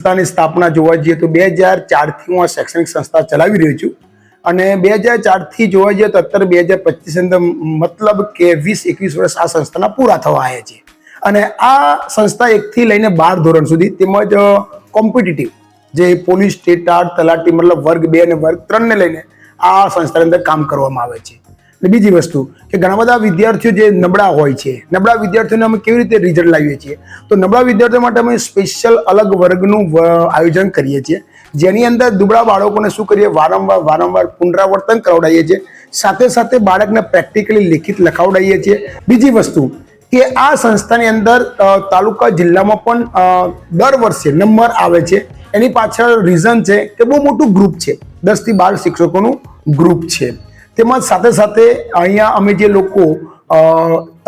સંસ્થાની સ્થાપના જોવા જઈએ તો બે હજાર ચારથી હું આ શૈક્ષણિક સંસ્થા ચલાવી રહ્યો છું. અને બે હજાર ચારથી જોવા જઈએ તો અત્યારે બે હજાર પચીસ અંદર મતલબ કે વીસ, એકવીસ વર્ષ આ સંસ્થાના પૂરા થવા આવ્યા છે. અને આ સંસ્થા એકથી લઈને બાર ધોરણ સુધી તેમજ કોમ્પિટિટિવ જે પોલીસ, સ્ટેટ, આર્ટ, તલાટી મતલબ વર્ગ બે અને વર્ગ ત્રણને લઈને આ સંસ્થાની અંદર કામ કરવામાં આવે છે. અને બીજી વસ્તુ કે ઘણા બધા વિદ્યાર્થીઓ જે નબળા હોય છે, નબળા વિદ્યાર્થીઓને અમે કેવી રીતે રિઝલ્ટ લાવીએ છીએ? તો નબળા વિદ્યાર્થીઓ માટે અમે સ્પેશિયલ અલગ વર્ગનું આયોજન કરીએ છીએ. જેની અંદર દુબળા બાળકોને શું કરીએ? વારંવાર વારંવાર પુનરાવર્તન કરાવડાવીએ છીએ. સાથે સાથે બાળકને પ્રેક્ટિકલી લેખિત લખાવડાવીએ છીએ. બીજી વસ્તુ કે આ સંસ્થાની અંદર તાલુકા જિલ્લામાં પણ દર વર્ષે નંબર આવે છે. એની પાછળ રીઝન છે કે બહુ મોટું ગ્રુપ છે. દસથી બાર શિક્ષકોનું ગ્રુપ છે. તેમજ સાથે સાથે અહીંયા અમે જે લોકો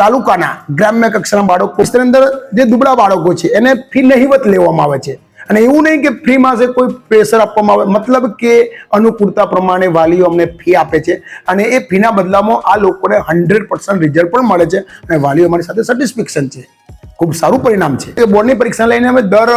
તાલુકાના ગ્રામ્ય કક્ષાના બાળકો તેની અંદર જે દુબળા બાળકો છે, એને ફી નહીવત લેવામાં આવે છે. અને એવું નહીં કે ફ્રીમાં છે કોઈ પ્રેશર આપવામાં આવે, મતલબ કે અનુકૂળતા પ્રમાણે વાલીઓ અમને ફી આપે છે. અને એ ફીના બદલામાં આ લોકોને હંડ્રેડ પર્સન્ટ રિઝલ્ટ પણ મળે છે અને વાલીઓ અમારી સાથે સેટિસ્ફેક્શન છે. ખૂબ સારું પરિણામ છે. એ બોર્ડની પરીક્ષા લઈને અમે દર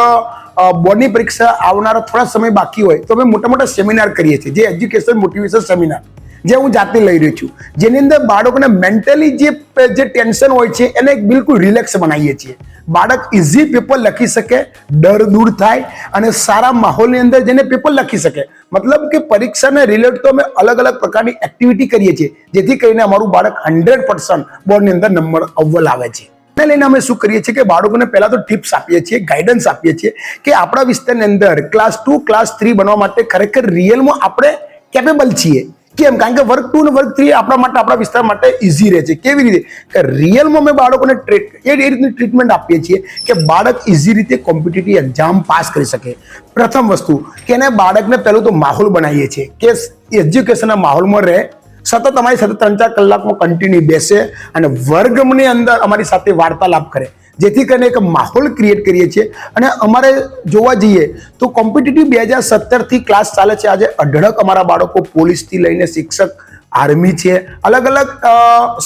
બોર્ડની પરીક્ષા આવનારા થોડા સમય બાકી હોય તો અમે મોટા મોટા સેમિનાર કરીએ છીએ, જે એજ્યુકેશન મોટિવેશન સેમિનાર જે હું જાતે લઈ રહ્યો છું. જેની અંદર બાળકોને મેન્ટલી જે જે ટેન્શન હોય છે, એને બિલકુલ રિલેક્સ બનાવીએ છીએ. બાળક ઇઝી પેપર લખી શકે, ડર દૂર થાય અને સારા માહોલની અંદર જઈને પેપર લખી શકે. મતલબ કે પરીક્ષાને રિલેટ તો અમે અલગ અલગ પ્રકારની એક્ટિવિટી કરીએ છીએ, જેથી કરીને અમારું બાળક હંડ્રેડ પર્સન્ટ બોર્ડની અંદર નંબર અવ્વલ આવે છે. એને લઈને અમે શું કરીએ છીએ કે બાળકોને પહેલાં તો ટિપ્સ આપીએ છીએ ગાઈડન્સ આપીએ છીએ કે આપણા વિસ્તારની અંદર ક્લાસ ટુ ક્લાસ થ્રી બનવા માટે ખરેખર રિયલમાં આપણે કેપેબલ છીએ. કેમ? કારણ કે વર્ગ ટુ અને વર્ગ થ્રી આપણા માટે, આપણા વિસ્તાર માટે ઇઝી રહે છે. કેવી રીતે? કે રિયલમાં અમે બાળકોને ટ્રીટ એ રીતની ટ્રીટમેન્ટ આપીએ છીએ કે બાળક ઇઝી રીતે કોમ્પિટિટિવ એક્ઝામ પાસ કરી શકે. પ્રથમ વસ્તુ, કે એને બાળકને પહેલું તો માહોલ બનાવીએ છીએ કે એજ્યુકેશનના માહોલમાં રહે. સતત અમારી સાથે ત્રણ ચાર કલાકમાં કન્ટિન્યુ બેસે અને વર્ગની અંદર અમારી સાથે વાર્તાલાપ કરે. જેથી કરીને એક માહોલ ક્રિએટ કરીએ છીએ. અને અમારે જોવા જઈએ તો કોમ્પિટિટિવ બે હજાર સત્તરથી ક્લાસ ચાલે છે. આજે અઢળક અમારા બાળકો પોલીસથી લઈને શિક્ષક આર્મી છે. અલગ અલગ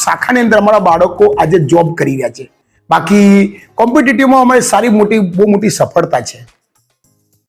શાખાની અંદર અમારા બાળકો આજે જોબ કરી રહ્યા છે. બાકી કોમ્પિટિટિવમાં અમારી સારી મોટી, બહુ મોટી સફળતા છે.